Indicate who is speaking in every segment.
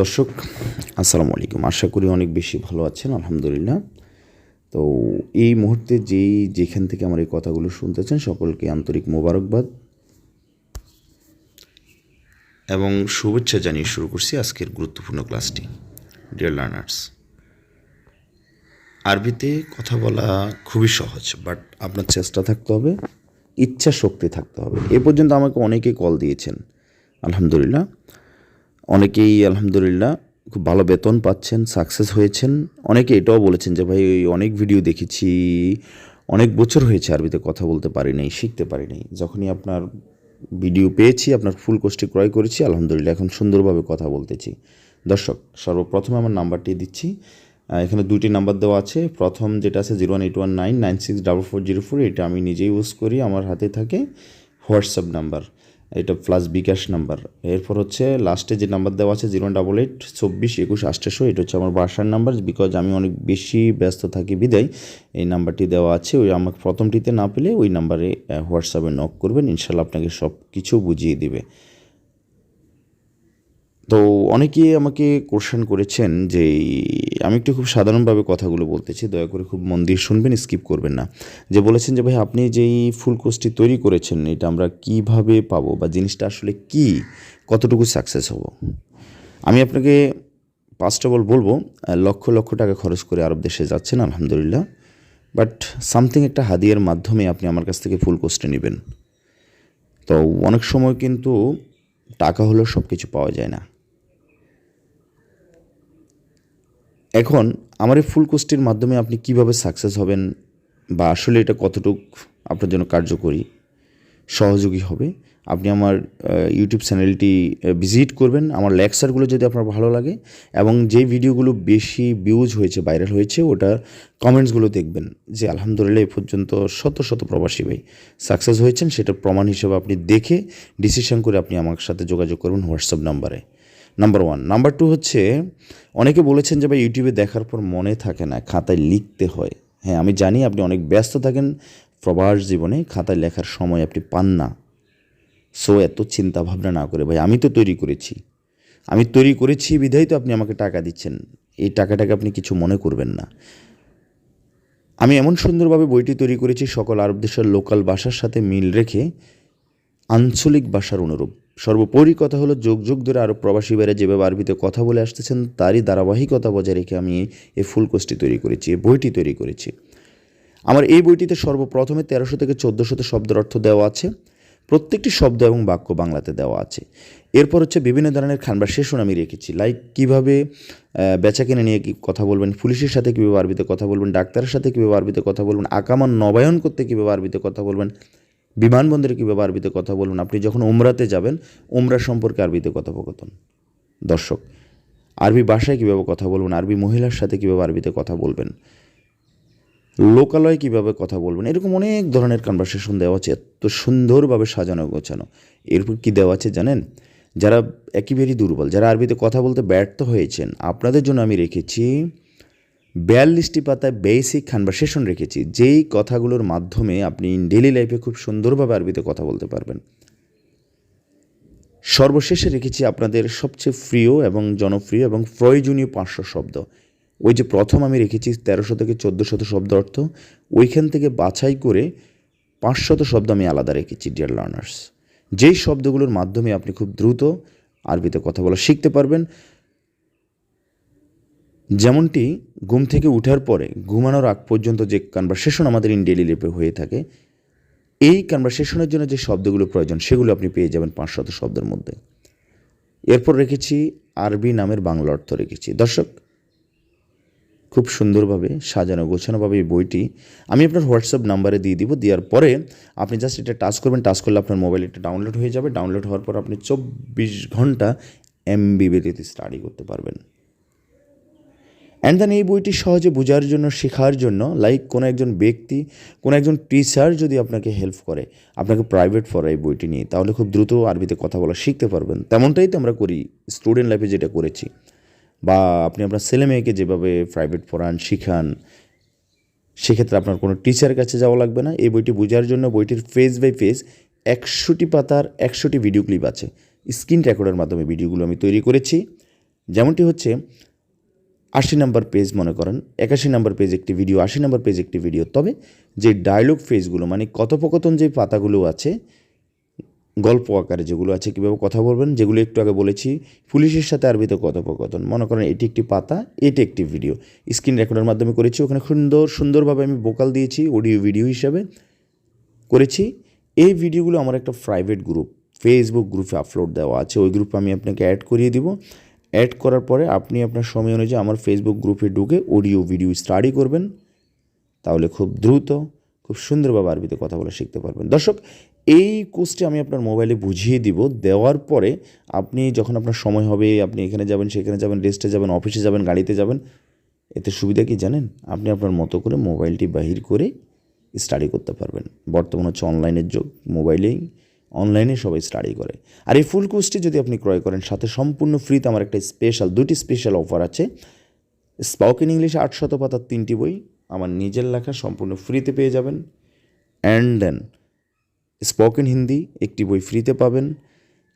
Speaker 1: দর্শক, আসসালামু আলাইকুম। আশা করি অনেক বেশি ভালো আছেন, আলহামদুলিল্লাহ। তো এই মুহূর্তে যেই, যেখান থেকে আমার এই কথাগুলো শুনতেছেন সকলকে আন্তরিক মোবারকবাদ। এবং শুভেচ্ছা জানিয়ে শুরু করছি আজকের গুরুত্বপূর্ণ ক্লাসটি ডিয়ার লার্নার্স আরবিতে কথা বলা খুবই সহজ বাট আপনার চেষ্টা থাকতে হবে, ইচ্ছা শক্তি থাকতে হবে। এ পর্যন্ত আমাকে অনেকে কল দিয়েছেন, আলহামদুলিল্লাহ। অনেকেই আলহামদুলিল্লাহ খুব ভালো বেতন পাচ্ছেন সাকসেস হয়েছেন। অনেকে এটাও বলেছেন যে, ভাই, ওই অনেক ভিডিও দেখেছি, অনেক বছর হয়েছে, আরবিতে কথা বলতে পারি নাই, শিখতে পারি নাই। যখনই আপনার ভিডিও পেয়েছি, আপনার ফুল কোর্সটি ক্রয় করেছি, আলহামদুলিল্লাহ, এখন সুন্দরভাবে কথা বলতেছি। দর্শক, সর্বপ্রথমে আমার নাম্বারটি দিচ্ছি। এখানে দুটি নাম্বার দেওয়া আছে। প্রথম যেটা আছে zero one eight one nine nine six double four zero four এটা আমি নিজেই ইউজ করি, আমার হাতে থাকে হোয়াটসঅ্যাপ নাম্বার। এটা প্লাস বিকাশ নাম্বার এরপর হচ্ছে লাস্টে যে নাম্বার দেওয়া আছে জিরো ডাবল এইট চব্বিশ একুশ আষ্টাশো এটা হচ্ছে আমার বাসার নাম্বার বিকজ আমি অনেক বেশি ব্যস্ত থাকি বিদায়। এই নাম্বারটি দেওয়া আছে, ওই আমাকে প্রথমটিতে না পেলে ওই নাম্বারে হোয়াটসঅ্যাপে নক করবেন, ইনশাল্লাহ আপনাকে সব কিছু বুঝিয়ে দিবে। তো অনেকে আমাকে কোশ্চেন করেছেন যে, আমি একটু খুব সাধারণভাবে কথাগুলো বলতেছি, দয়া করে খুব মন দিয়ে শুনবেন স্কিপ করবেন না। যে বলেছেন যে, ভাই, আপনি যেই ফুল কোর্সটি তৈরি করেছেন, এটা আমরা কীভাবে পাবো বা জিনিসটা আসলে কি? কতটুকু সাকসেস হব? আমি আপনাকে ফার্স্ট অফ অল বলব লক্ষ লক্ষ টাকা খরচ করে আরব দেশে যাচ্ছেন, আলহামদুলিল্লাহ। বাট সামথিং একটা হাদিয়ার মাধ্যমে আপনি আমার কাছ থেকে ফুল কোর্সটা নেবেন। তো অনেক সময় কিন্তু টাকা হলেও সব কিছু পাওয়া যায় না। এখন আমার এই ফুল কোর্সটির মাধ্যমে আপনি কীভাবে সাকসেস হবেন বা আসলে এটা কতটুক আপনার জন্য কার্যকরী, সহযোগী হবে, আপনি আমার ইউটিউব চ্যানেলটি ভিজিট করবেন। আমার লেকচারগুলো যদি আপনার ভালো লাগে এবং যে ভিডিওগুলো বেশি ভিউজ হয়েছে ভাইরাল হয়েছে, ওটা কমেন্টসগুলো দেখবেন যে আলহামদুলিল্লাহ এ পর্যন্ত শত শত প্রবাসী ভাই সাকসেস হয়েছেন। সেটা প্রমাণ হিসেবে আপনি দেখে ডিসিশন করে আপনি আমার সাথে যোগাযোগ করবেন হোয়াটসঅ্যাপ নাম্বারে। নাম্বার ওয়ান নাম্বার টু হচ্ছে, অনেকে বলেছেন যে ভাই ইউটিউবে দেখার পর মনে থাকে না, খাতায় লিখতে হয়। হ্যাঁ আমি জানি আপনি অনেক ব্যস্ত থাকেন, প্রবাস জীবনে খাতায় লেখার সময় আপনি পান না। সো এত চিন্তা ভাবনা না করে, ভাই, আমি তো তৈরি করেছি। আমি তৈরি করেছি বিধাই তো আপনি আমাকে টাকা দিচ্ছেন। এই টাকাটাকে আপনি কিছু মনে করবেন না। আমি এমন সুন্দরভাবে বইটি তৈরি করেছি, সকল আরব দেশের লোকাল ভাষার সাথে মিল রেখে আঞ্চলিক ভাষার অনুরূপ। সর্বোপরি কথা হলো, যোগ যোগ ধরে আরব প্রবাসী বাইরে যেভাবে আরবিতে কথা বলে আসতেছেন, তারই ধারাবাহিকতা বজায় রেখে আমি এই ফুল কোর্সটি তৈরি করেছি, এই বইটি তৈরি করেছি। আমার এই বইটিতে সর্বপ্রথমে তেরোশো থেকে চোদ্দোশোতে শব্দের অর্থ দেওয়া আছে, প্রত্যেকটি শব্দ এবং বাক্য বাংলাতে দেওয়া আছে। এরপর হচ্ছে বিভিন্ন ধরনের কনভারসেশন আমি রেখেছি লাইক কীভাবে বেচা কিনে নিয়ে কথা বলবেন, পুলিশের সাথে কীভাবে আরবিতে কথা বলবেন, ডাক্তারের সাথে কীভাবে আরবিতে কথা বলবেন, আকামান নবায়ন করতে কীভাবে আরবিতে কথা বলবেন বিমানবন্দরে কীভাবে আরবিতে কথা বলবেন আপনি যখন ওমরাতে যাবেন ওমরা সম্পর্কে আরবিতে কথোপকথন। দর্শক, আরবি ভাষায় কীভাবে কথা বলবেন, আরবি মহিলার সাথে কীভাবে আরবিতে কথা বলবেন, লোকালয়ে কীভাবে কথা বলবেন, এরকম অনেক ধরনের কনভারসেশন দেওয়া আছে, এত সুন্দরভাবে সাজানো গোছানো। এরপর কী দেওয়া আছে জানেন? যারা একেবারেই দুর্বল, যারা আরবিতে কথা বলতে ব্যর্থ হয়েছেন, আপনাদের জন্য আমি রেখেছি বিয়াল্লিশটি পাতায় বেসিক কনভারসেশন রেখেছি। যেই কথাগুলোর মাধ্যমে আপনি ডেলি লাইফে খুব সুন্দরভাবে আরবিতে কথা বলতে পারবেন। সর্বশেষে রেখেছি আপনাদের সবচেয়ে প্রিয় এবং জনপ্রিয় এবং প্রয়োজনীয় পাঁচশো শব্দ। ওই যে প্রথম আমি রেখেছি তেরোশো থেকে চোদ্দোশত শব্দ অর্থ। ওইখান থেকে বাছাই করে পাঁচশত শব্দ আমি আলাদা রেখেছি ডিয়ার লার্নার্স যেই শব্দগুলোর মাধ্যমে আপনি খুব দ্রুত আরবিতে কথা বলা শিখতে পারবেন যেমনটি ঘুম থেকে উঠার পরে ঘুমানোর আগ পর্যন্ত যে কনভারসেশন আমাদের ইন ডেলি লাইফে হয়ে থাকে, এই কনভারসেশনের জন্য যে শব্দগুলো প্রয়োজন, সেগুলো আপনি পেয়ে যাবেন পাঁচশত শব্দের মধ্যে। এরপর রেখেছি আরবি নামের বাংলা অর্থ রেখেছি। দর্শক, খুব সুন্দরভাবে সাজানো, গোছানোভাবে এই বইটি আমি আপনার হোয়াটসঅ্যাপ নাম্বারে দিয়ে দিব। দেওয়ার পরে আপনি জাস্ট এটা টাচ করবেন টাচ করলে আপনার মোবাইল এটা ডাউনলোড হয়ে যাবে। ডাউনলোড হওয়ার পর আপনি চব্বিশ ঘণ্টা এমবি ব্যতীত স্টাডি করতে পারবেন। অ্যান্ড দেন এই বইটি সহজে বোঝার জন্য, শেখার জন্য লাইক কোনো একজন ব্যক্তি, কোনো একজন টিচার যদি আপনাকে হেল্প করে, আপনাকে প্রাইভেট পড়া এই বইটি নিয়ে, তাহলে খুব দ্রুত আরবিতে কথা বলা শিখতে পারবেন। তেমনটাই তো আমরা করি স্টুডেন্ট লাইফে যেটা করেছি। বা আপনি আপনার ছেলে মেয়েকে যেভাবে প্রাইভেট পড়ান, শিখান, সেক্ষেত্রে আপনার কোনো টিচারের কাছে যাওয়া লাগবে না। এই বইটি বোঝার জন্য বইটির ফেজ বাই ফেজ একশোটি পাতার একশোটি ভিডিও ক্লিপ আছে। স্ক্রিন রেকর্ডের মাধ্যমে ভিডিওগুলো আমি তৈরি করেছি। যেমনটি হচ্ছে আশি নাম্বার পেজ মনে করেন, একাশি নাম্বার পেজ একটি ভিডিও আশি নাম্বার পেজ একটি ভিডিও তবে যে ডায়লগ ফেজগুলো মানে কথোপকথন যে পাতাগুলো আছে, গল্প আকারে যেগুলো আছে, কীভাবে কথা বলবেন, যেগুলো একটু আগে বলেছি, পুলিশের সাথে আরবিতে কথোপকথন। মনে করেন এটি একটি পাতা, এটি একটি ভিডিও স্ক্রিন রেকর্ডের মাধ্যমে করেছি, ওখানে সুন্দর, সুন্দরভাবে আমি বোকাল দিয়েছি অডিও ভিডিও হিসাবে করেছি। এই ভিডিওগুলো আমার একটা প্রাইভেট গ্রুপ ফেসবুক গ্রুপে আপলোড দেওয়া আছে, ওই গ্রুপে আমি আপনাকে অ্যাড করিয়ে দিব। অ্যাড করার পরে আপনি আপনার সময় অনুযায়ী আমার ফেসবুক গ্রুপে ঢুকে অডিও ভিডিও স্টাডি করবেন। তাহলে খুব দ্রুত, খুব সুন্দরভাবে আরবিতে কথা বলা শিখতে পারবেন। দর্শক, এই কোর্সটি আমি আপনার মোবাইলে বুঝিয়ে দিব। দেওয়ার পরে আপনি যখন আপনার সময় হবে, আপনি এখানে যাবেন, সেখানে যাবেন রেস্টে যাবেন অফিসে যাবেন, গাড়িতে যাবেন, এতে সুবিধা কি জানেন? আপনি আপনার মতো করে মোবাইলটি বাহির করে স্টাডি করতে পারবেন। বর্তমান হচ্ছে অনলাইনের যুগ মোবাইলেই অনলাইনে সবাই স্টাডি করে। আর এই ফুল কোর্সটি যদি আপনি ক্রয় করেন, সাথে সম্পূর্ণ ফ্রিতে আমার একটা স্পেশাল দুটি স্পেশাল অফার আছে। স্পোকেন ইংলিশে আটশত পাতার তিনটি বই আমার নিজের লেখা সম্পূর্ণ ফ্রিতে পেয়ে যাবেন। অ্যান্ড দেন স্পোকেন হিন্দি একটি বই ফ্রিতে পাবেন।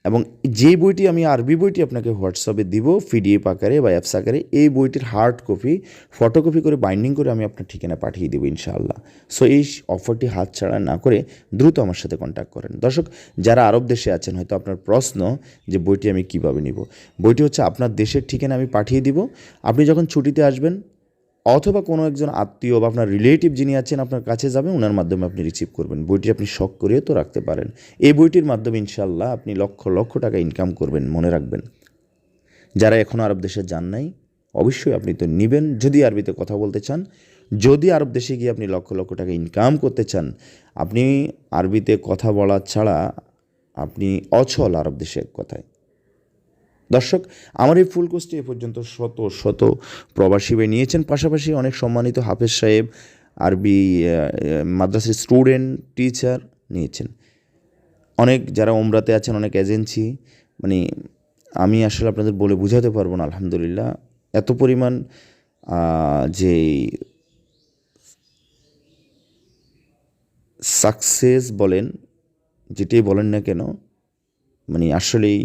Speaker 1: এবং যে বইটি আমি আরবি বইটি আপনাকে হোয়াটসঅ্যাপে দিব, পিডিএফ আকারে বা অ্যাপস আকারে, এই বইটির হার্ড কপি ফটোকপি করে বাইন্ডিং করে আমি আপনার ঠিকানা পাঠিয়ে দেবো ইনশাআল্লাহ। সো এই অফারটি হাত ছাড়া না করে দ্রুত আমার সাথে কন্ট্যাক্ট করেন। দর্শক, যারা আরব দেশে আছেন, হয়তো আপনার প্রশ্ন যে বইটি আমি কীভাবে নিব, বইটি হচ্ছে আপনার দেশের ঠিকানা আমি পাঠিয়ে দিব। আপনি যখন ছুটিতে আসবেন অথবা কোনো একজন আত্মীয় বা আপনার রিলেটিভ যিনি আছেন আপনার কাছে যাবেন ওনার মাধ্যমে আপনি রিসিভ করবেন। বইটি আপনি শখ করেও তো রাখতে পারেন। এই বইটির মাধ্যমে ইনশাল্লাহ আপনি লক্ষ লক্ষ টাকা ইনকাম করবেন, মনে রাখবেন। যারা এখনও আরব দেশে যান নাই, অবশ্যই আপনি তো নেবেন। যদি আরবিতে কথা বলতে চান, যদি আরব দেশে গিয়ে আপনি লক্ষ লক্ষ টাকা ইনকাম করতে চান, আপনি আরবিতে কথা বলা ছাড়া আপনি অচল আরব দেশে এক কথায়। দর্শক, আমার এই ফুল এ পর্যন্ত শত শত প্রবাসী ভাই নিয়েছেন। পাশাপাশি অনেক সম্মানিত হাফেজ সাহেব, আরবি মাদ্রাসের স্টুডেন্ট, টিচার নিয়েছেন। অনেক যারা ওমরাতে আছেন, অনেক এজেন্সি মানে আমি আসলে আপনাদের বলে বোঝাতে পারব না, আলহামদুলিল্লাহ। এত পরিমাণ যে সাকসেস বলেন যেটাই বলেন না কেন মানে আসলেই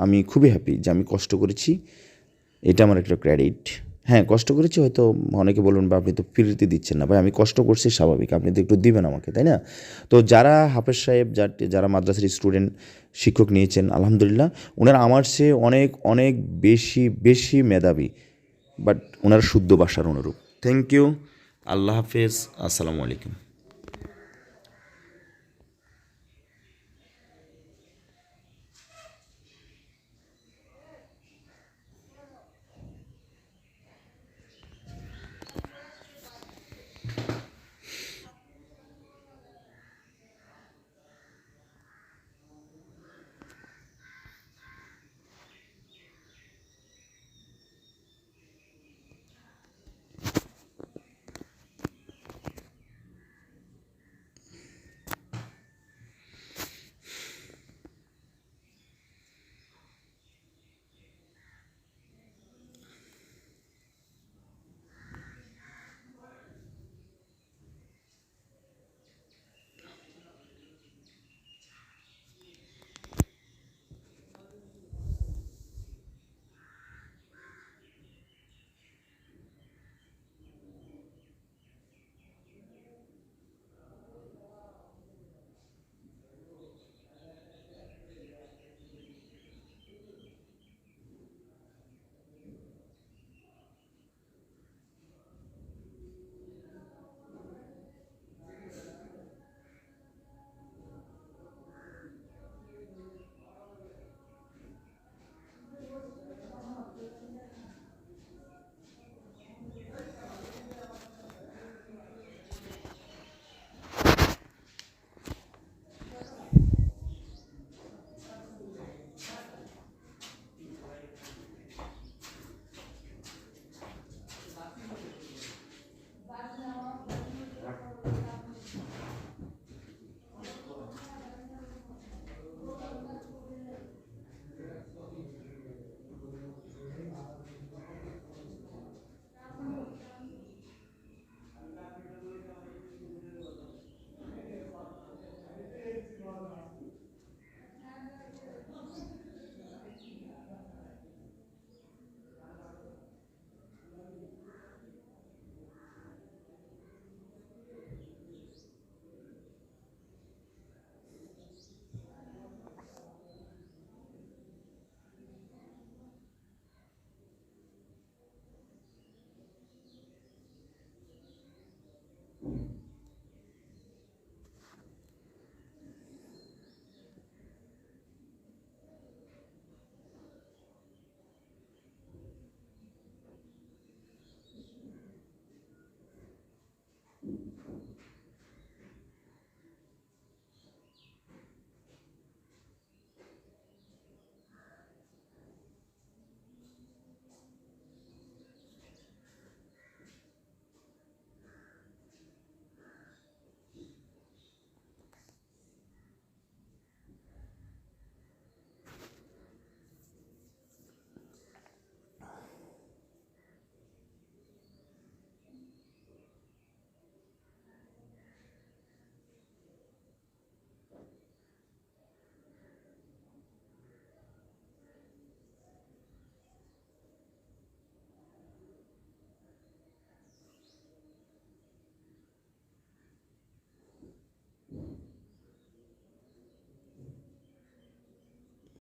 Speaker 1: আমি খুবই হ্যাপি যে আমি কষ্ট করেছি। এটা আমার একটা ক্রেডিট হ্যাঁ কষ্ট করেছি হয়তো অনেকে বলুন বা আপনি তো ফিরতে দিচ্ছেন না। ভাই, আমি কষ্ট করছি স্বাভাবিক। আপনি তো একটু দিবেন আমাকে, তাই না? তো যারা হাফেজ সাহেব, যা- যারা মাদ্রাসার স্টুডেন্ট শিক্ষক নিয়েছেন, আলহামদুলিল্লাহ, ওনারা আমার চেয়ে অনেক অনেক বেশি বেশি মেধাবী। বাট ওনারা শুদ্ধ ভাষার অনুরূপ। থ্যাংক ইউ আল্লাহ হাফেজ। আসসালামু আলাইকুম।